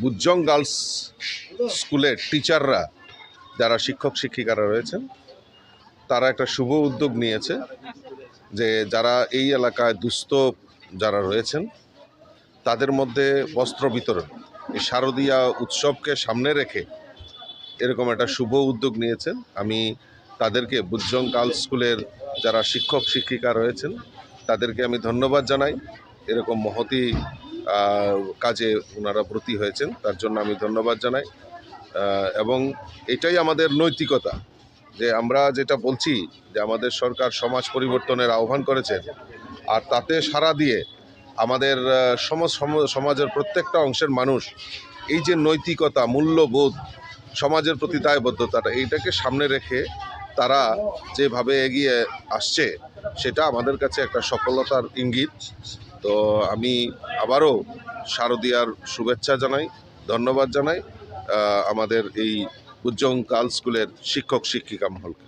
বুজ্জং girls স্কুলের টিচাররা, যারা শিক্ষক শিক্ষিকারা রয়েছেন, তারা একটা শুভ উদ্যোগ নিয়েছে যে যারা এই এলাকায় দুস্থ যারা রয়েছেন, তাদের মধ্যে বস্ত্র বিতরণ, এই শারদীয়া উৎসবকে সামনে রেখে এরকম একটা শুভ উদ্যোগ নিয়েছেন। আমি তাদেরকে বুজ্জং গার্লস স্কুলের যারা শিক্ষক, শিক্ষিকা রয়েছেন, তাদেরকে আমি ধন্যবাদ জানাই। এরকম মহতি কাজে ওনারা ব্রতী হয়েছেন, তার জন্য আমি ধন্যবাদ জানাই। এবং এটাই আমাদের নৈতিকতা, যে আমরা যেটা বলছি, যে আমাদের সরকার সমাজ পরিবর্তনের আহ্বান করেছেন আর তাতে সাড়া দিয়ে আমাদের সমাজ, সম- সমাজের প্রত্যেকটা অংশের মানুষ এই যে নৈতিকতা, মূল্যবোধ, সমাজের প্রতি দায়বদ্ধতাটা, এইটাকে সামনে রেখে তারা যেভাবে এগিয়ে আসছে, সেটা আমাদের কাছে একটা সফলতার ইঙ্গিত। তো আমি আবারও শারদীয়ার শুভেচ্ছা জানাই, ধন্যবাদ জানাই আমাদের এই উজ্জং কাল স্কুলের শিক্ষক শিক্ষিকা মহলকে।